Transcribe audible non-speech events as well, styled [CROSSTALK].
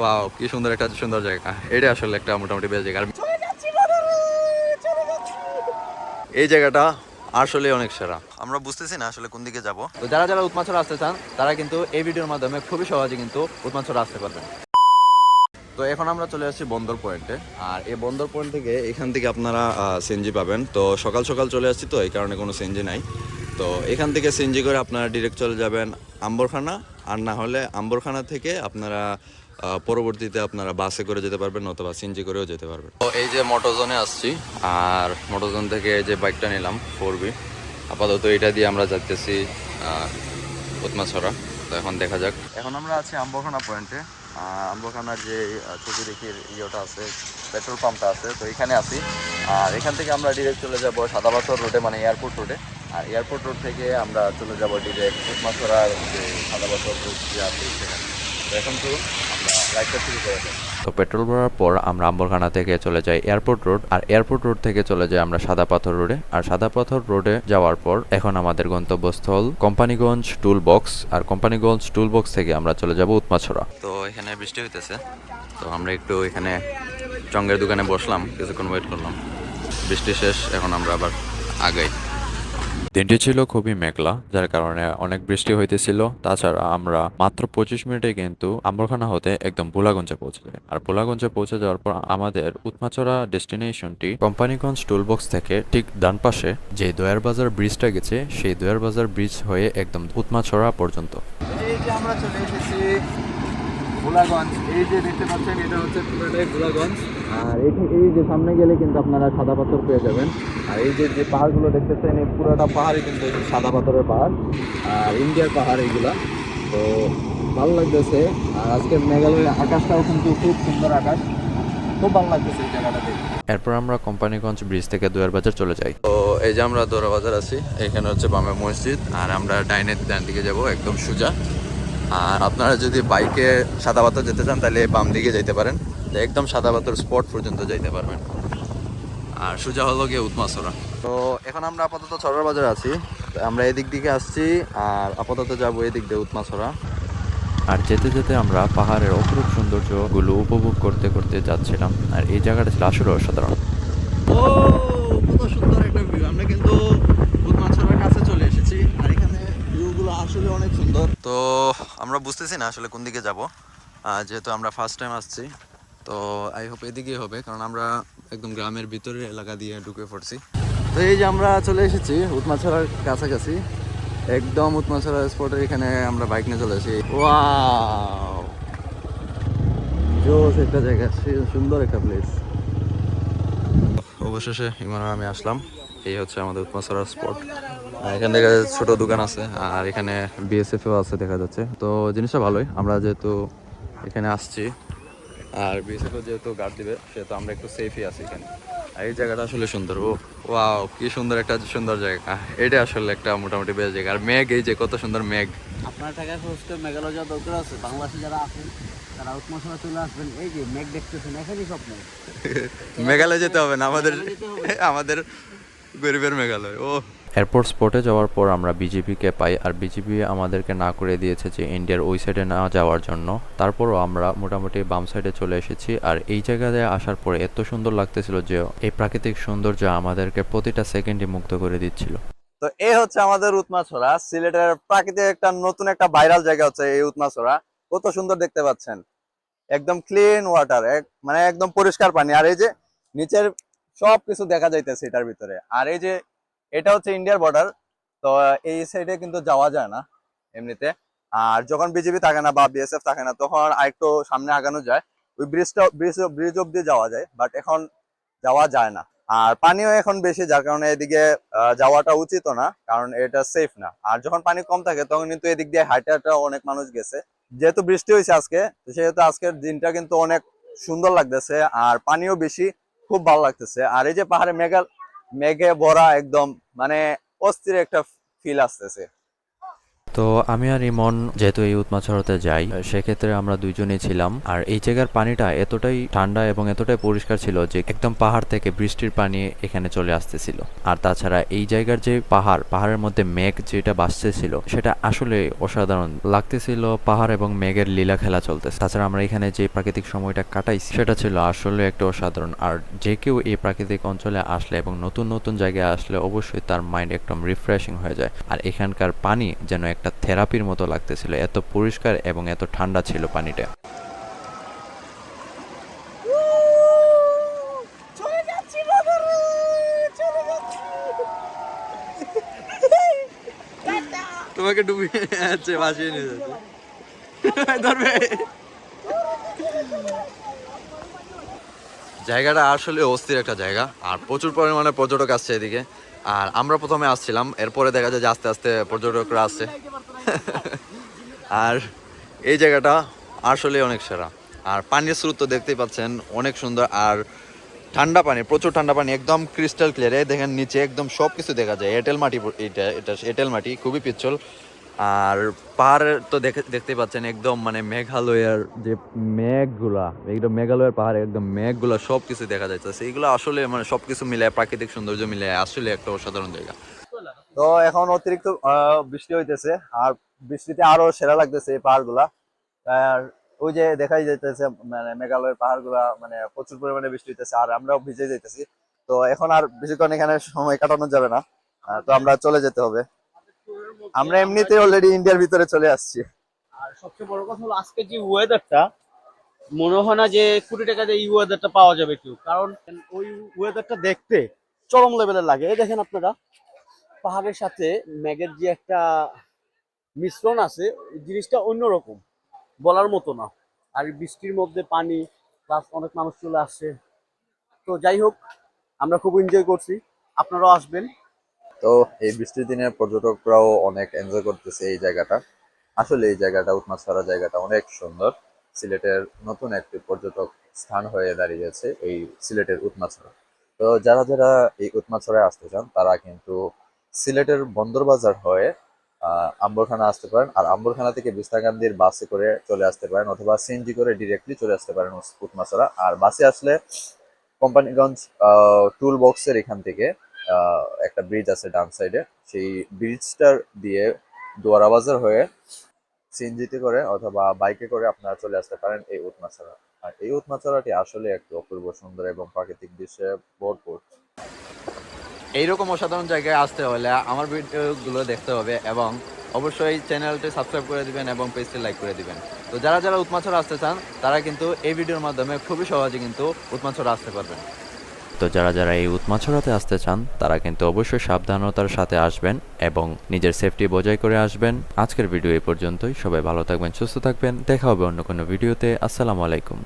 Wow কি সুন্দর একটা সুন্দর জায়গা। এটা আসলে একটা মোটামুটি বেশ জায়গা। এই জায়গাটা আসলে অনেক সেরা। আমরা বুঝতেছি না আসলে কোন দিকে যাব। তো যারা যারা উৎমাছড়া আসতে চান তারা কিন্তু এই ভিডিওর মাধ্যমে খুবই সহজে কিন্তু উৎমাছড়া আসতে পারবেন। তো এখন আমরা চলে আসছি বন্দর পয়েন্টে আর এই বন্দর পয়েন্ট থেকে এখান থেকে আপনারা সিএনজি পাবেন। তো সকাল সকাল চলে আসছি তো এই কারণে কোনো সিএনজি নাই। তো এখান থেকে সিএনজি করে আপনারা ডিরেক্ট চলে যাবেন আম্বরখানা। আর না হলে আম্বরখানা থেকে আপনারা পরবর্তীতে আপনারা বাসে করে যেতে পারবেন অথবা সিএনজি করেও যেতে পারবেন। তো এই যে মোটরজোনে আসছি, আর মোটরজোন থেকে এই যে বাইকটা নিলাম ফোর বি আপাতত এটা দিয়ে আমরা যাচ্তেছি উৎমাছড়া তো এখন দেখা যাক। এখন আমরা আছি আম্বখানা পয়েন্টে আম্বখানার যে চোখে দেখির ইয়েটা আছে পেট্রোল পাম্পটা আছে, তো এখানে আছি। আর এখান থেকে আমরা ডিরেক্ট চলে যাব সাদাপাথর রোডে মানে এয়ারপোর্ট রোডে আর এয়ারপোর্ট রোড থেকে আমরা চলে যাব ডিরেক্ট উৎমাছড়ার যে সাদাপাথর রোড যে আছে সেখানে। তো এখন তো তো পেট্রোল ভরার পর আমরা আম্বরখানা থেকে চলে যাই এয়ারপোর্ট রোড, আর এয়ারপোর্ট রোড থেকে চলে যাই আমরা সাদা পাথর রোডে। আর সাদা পাথর রোডে যাওয়ার পর এখন আমাদের গন্তব্যস্থল কোম্পানিগঞ্জ টুল বক্স আর কোম্পানিগঞ্জ টুল বক্স থেকে আমরা চলে যাব উৎমাছড়া। তো এখানে বৃষ্টি হইতেছে। তো আমরা একটু এখানে চঙ্গের দোকানে বসলাম, কিছুক্ষণ ওয়েট করলাম। বৃষ্টি শেষ, এখন আমরা আবার আগাই। দিনটি ছিল খুবই মেঘলা, যার কারণে অনেক বৃষ্টি হইতেছিল। তাছাড়া আমরা মাত্র পঁচিশ মিনিটে কিন্তু আম্বরখানা হতে একদম বুলাগঞ্জে পৌঁছে যাই। আর বুলাগঞ্জে পৌঁছে যাওয়ার পর আমাদের উৎমাচড়া ডেস্টিনেশনটি কোম্পানিগঞ্জ টুলবক্স থেকে ঠিক ডান পাশে যে দয়ার বাজার ব্রিজটা গেছে, সেই দয়ার বাজার ব্রিজ হয়ে একদম উৎমাছড়া পর্যন্ত। এই যে আমরা চলে এসেছি গোলাগঞ্জ এই যে দেখতে পাচ্ছেন এটা হচ্ছে পুরোটাই গোলাগঞ্জ আর এই এই যে সামনে গেলে কিন্তু আপনারা সাদা পাথর পেয়ে যাবেন। আর এই যে যে পাহাড়গুলো দেখতেছেন এই পুরোটা পাহাড়ই কিন্তু সাদা পাথরের পাহাড়। আর ইন্ডিয়ার পাহাড় এইগুলা। তো ভালো লাগতেছে। আর আজকে মেঘালয়ের আকাশটাও কিন্তু খুব সুন্দর আকাশ। খুব ভালো লাগতেছে এই জায়গাটা দেখে এরপর আমরা কোম্পানিগঞ্জ ব্রিজ থেকে দয়ার বাজার চলে যাই। তো এই যে আমরা দোরা বাজার আছি এখানে হচ্ছে বামে মসজিদ। আর আমরা ডাইনের ডান দিকে যাব একদম সোজা। আর আপনারা যদি বাইকে সাদা পাথর যেতে চান তাহলে বাম দিকে যেতে পারেন। একদম সাদা পাথর স্পট পর্যন্ত যাইতে পারবেন। আর সোজা হলো গিয়ে উৎমাসরা তো এখন আমরা আপাতত ছড়ার বাজার আছি। আমরা এদিক দিকে আসছি আর আপাতত যাব এদিক দিয়ে উৎমাসরা আর যেতে যেতে আমরা পাহাড়ের অপরূপ সৌন্দর্যগুলো উপভোগ করতে করতে যাচ্ছিলাম। আর এই জায়গাটা ছিল আসলে অসাধারণ। ও কত সুন্দর একটা ভিউ আমরা কিন্তু কাছে চলে এসেছি। আর এখানে ভিউগুলো আসলে অনেক সুন্দর। তো আমরা বুঝতেছি না আসলে কোন দিকে যাব। যেহেতু আমরা ফার্স্ট টাইম আসছি, তো আই হোপ এদিকেই হবে, কারণ আমরা একদম গ্রামের ভিতরে এলাকা দিয়ে ঢুকে পড়ছি। তো এই যে আমরা চলে এসেছি উৎমাছড়ার কাছাকাছি, একদম উৎমাছড়া স্পটের এখানে আমরা বাইক নিয়ে চলে এসেছি একটা জায়গা সুন্দর একটা প্লেস অবশেষে ইমান আমি আসলাম, এই হচ্ছে আমাদের উৎমাসরার স্পট এখান থেকে ছোট দোকান আছে আর এখানে বিএসএফ আছে দেখা যাচ্ছে। তো জিনিসটা ভালোই আমরা যেহেতু এখানে আসছি আর বিএসএফ যেহেতু গার্ড দিবে সেহেতু আমরা একটু সেফই আছি এখানে। আর এই জায়গাটা আসলে সুন্দর ও ওয়াও কি সুন্দর একটা সুন্দর জায়গা। এটা আসলে একটা মোটামুটি বেশ জায়গা। আর মেঘ এই যে কত সুন্দর মেঘ। আপনার টাকা খরচ করে মেঘালয় যাওয়ার দরকার আছে বাংলাদেশে যারা আছেন তারা উৎমাসনা চলে আসবেন এই যে মেঘ দেখতেছেন এখানেই স্বপ্ন [LAUGHS] মেঘালয় যেতে হবে না আমাদের আমাদের গরিবের মেঘালয় ও। এয়ারপোর্ট স্পটে যাওয়ার পর আমরা বিজেপিকে পাই আর বিজেপি আমাদেরকে না করে দিয়েছে যে ইন্ডিয়ার ওই সাইডে না যাওয়ার জন্য। তারপরও আমরা মোটামুটি বাম সাইডে চলে এসেছি আর এই জায়গায় আসার পরে এত সুন্দর লাগতেছিল যে এই প্রাকৃতিক সৌন্দর্য আমাদেরকে প্রতিটা সেকেন্ডে মুগ্ধ করে দিচ্ছিল। তো এই হচ্ছে আমাদের উৎমাছড়া। সিলেটের প্রাকৃতিক একটা নতুন একটা ভাইরাল জায়গা হচ্ছে এই উৎমাছড়া। কত সুন্দর দেখতে পাচ্ছেন। একদম ক্লিন ওয়াটার মানে একদম পরিষ্কার পানি। আর এই যে নিচের সব কিছু দেখা যাইতেছে এটার ভিতরে। আর এই যে এটা হচ্ছে ইন্ডিয়ার বর্ডার তো এই সাইডে কিন্তু যাওয়া যায় না এমনিতে। আর যখন বিজেপি থাকে না বা বিএসএফ থাকে না, তখন আরেকটু সামনে আগানো যায়। ওই ব্রিজটা ব্রিজ ব্রিজ অব্দি যাওয়া যায় বাট এখন যাওয়া যায় না। আর পানিও এখন বেশি, যার কারণে এদিকে যাওয়াটা উচিত না, কারণ এটা সেফ না। আর যখন পানি কম থাকে, তখন কিন্তু এদিক দিয়ে হাইটে হাইটে অনেক মানুষ গেছে। যেহেতু বৃষ্টি হয়েছে আজকে সেহেতু আজকের দিনটা কিন্তু অনেক সুন্দর লাগতেছে, আর পানিও বেশি, খুব ভালো লাগতেছে। আর এই যে পাহাড়ে মেঘাল মেঘে ভরা একদম মানে অস্থির একটা ফিল আসতেছে। তো আমি আর ইমন যেহেতু এই উৎমাছড়াতে যাই সেক্ষেত্রে আমরা দুইজনেই ছিলাম। আর এই জায়গার পানিটা এতটাই ঠান্ডা এবং এতটাই পরিষ্কার ছিল যে একদম পাহাড় থেকে বৃষ্টির পানি এখানে চলে আসতেছিল। আর তাছাড়া এই জায়গার যে পাহাড়, পাহাড়ের মধ্যে মেঘ যেটা বাসতেছিল সেটা আসলে অসাধারণ লাগতেছিল। পাহাড় এবং মেঘের লীলা খেলা চলতেছে। তাছাড়া আমরা এখানে যে প্রাকৃতিক সময়টা কাটাইছি, সেটা ছিল আসলে একটা অসাধারণ। আর যে কেউ এই প্রাকৃতিক অঞ্চলে আসলে এবং নতুন নতুন জায়গায় আসলে অবশ্যই তার মাইন্ড একদম রিফ্রেশিং হয়ে যায়। আর এখানকার পানি যেন একটা থেরাপির মতো লাগতেছিল এত পরিষ্কার এবং এত ঠান্ডা ছিল পানিটা। তোমাকে ডুবিয়ে যাচ্ছে ভাসিয়ে নিয়ে যাচ্ছে। ধরবে। জায়গাটা আসলে অস্থির একটা জায়গা আর প্রচুর পরিমাণে পর্যটক আসছে এদিকে। আর আমরা প্রথমে আসছিলাম এরপরে দেখা যায় যে আস্তে আস্তে পর্যটকরা আসছে। আর এই জায়গাটা আসলে অনেক সেরা। আর পানির স্রোত তো দেখতেই পাচ্ছেন, অনেক সুন্দর। আর ঠান্ডা পানি, প্রচুর ঠান্ডা পানি, একদম ক্রিস্টাল ক্লিয়ার এই দেখেন নিচে একদম সব কিছু দেখা যায়। এঁটেল মাটি এটা এটা এঁটেল মাটি, খুবই পিচ্ছল। আর পাহাড় তো দেখে দেখতেই পাচ্ছেন, একদম মানে মেঘালয়ের যে মেঘগুলা, একদম মেঘালয়ের পাহাড়ে একদম মেঘগুলা সব কিছু দেখা যাইতেছে। এগুলো আসলে মানে সব কিছু মিলে প্রাকৃতিক সৌন্দর্য মিলে আসলে একটা অসাধারণ জায়গা। তো এখন অতিরিক্ত বৃষ্টি হইতেছে, আর বৃষ্টিতে আরও সেরা লাগতেছে এই পাহাড়গুলা। আর ওই যে দেখাই যাইতেছে মানে মেঘালয়ের পাহাড়গুলা মানে প্রচুর পরিমাণে বৃষ্টি হইতেছে, আর আমরাও ভিজে যাইতেছি। তো এখন আর বেশিক্ষণ এখানে সময় কাটানো যাবে না তো আমরা চলে যেতে হবে। আমরা এমনিতে অলরেডি ইন্ডিয়ার ভিতরে চলে আসছি। আর সবচেয়ে বড় কথা হলো আজকে যে ওয়েদারটা মনে হয় না যে কোটি টাকা দিয়ে এই ওয়েদারটা পাওয়া যাবে কেউ। কারণ ওই ওয়েদারটা দেখতে চরম লেভেলের লাগে। এই দেখেন আপনারা পাহাড়ের সাথে ম্যাগের যে একটা মিশ্রণ আছে জিনিসটা অন্যরকম। বলার মতো না। আর বৃষ্টির মধ্যে পানি প্লাস অনেক মানুষ চলে আসছে। তো যাই হোক, আমরা খুব এনজয় করছি। আপনারাও আসবেন। তো এই বৃষ্টির দিনে পর্যটকরাও অনেক এনজয় করতেছে এই জায়গাটা। আসলে এই জায়গাটা উৎমাছড়া জায়গাটা অনেক সুন্দর। সিলেটের নতুন একটি পর্যটক স্থান হয়ে দাঁড়িয়েছে এই সিলেটের উৎমাছড়া তো যারা যারা এই উৎমাছড়ায় আসতে চান, তারা কিন্তু সিলেটের বন্দরবাজার হয়ে আম্বরখানা আসতে পারেন। আর আম্বরখানা থেকে বিস্তারকান্দির বাসে করে চলে আসতে পারেন অথবা সিএনজি করে ডিরেক্টলি চলে আসতে পারেন উৎমাছড়া আর বাসে আসলে কোম্পানিগঞ্জ টুল বক্সের এখান থেকে একটা ব্রিজ আছে ডান সাইডে সেই ব্রিজটার দিয়ে দোয়ারা বাজার হয়ে সিএনজিতে করে অথবা বাইকে করে আপনারা চলে আসতে পারেন এই উৎমাছড়া আর এই উৎমাছড়াটি আসলে একটি অপূর্ব সুন্দর এবং প্রাকৃতিক দৃশ্যে ভরপুর। এইরকম অসাধারণ জায়গায় আসতে হলে আমার ভিডিওগুলো দেখতে হবে এবং অবশ্যই চ্যানেলটি সাবস্ক্রাইব করে দিবেন এবং পেজটি লাইক করে দিবেন। তো যারা যারা উৎমাছর আসতে চান, তারা কিন্তু এই ভিডিওর মাধ্যমে খুবই সহজে কিন্তু উৎমাছড়া আসতে পারবেন। তো যারা যারা এই উৎমাছড়াতে আসতে চান, তারা কিন্তু অবশ্যই সাবধানতার সাথে আসবেন এবং নিজের সেফটি বজায় করে আসবেন। আজকের ভিডিও এই পর্যন্তই। সবাই ভালো থাকবেন, সুস্থ থাকবেন। দেখা হবে অন্য কোনো ভিডিওতে। আসসালামু আলাইকুম।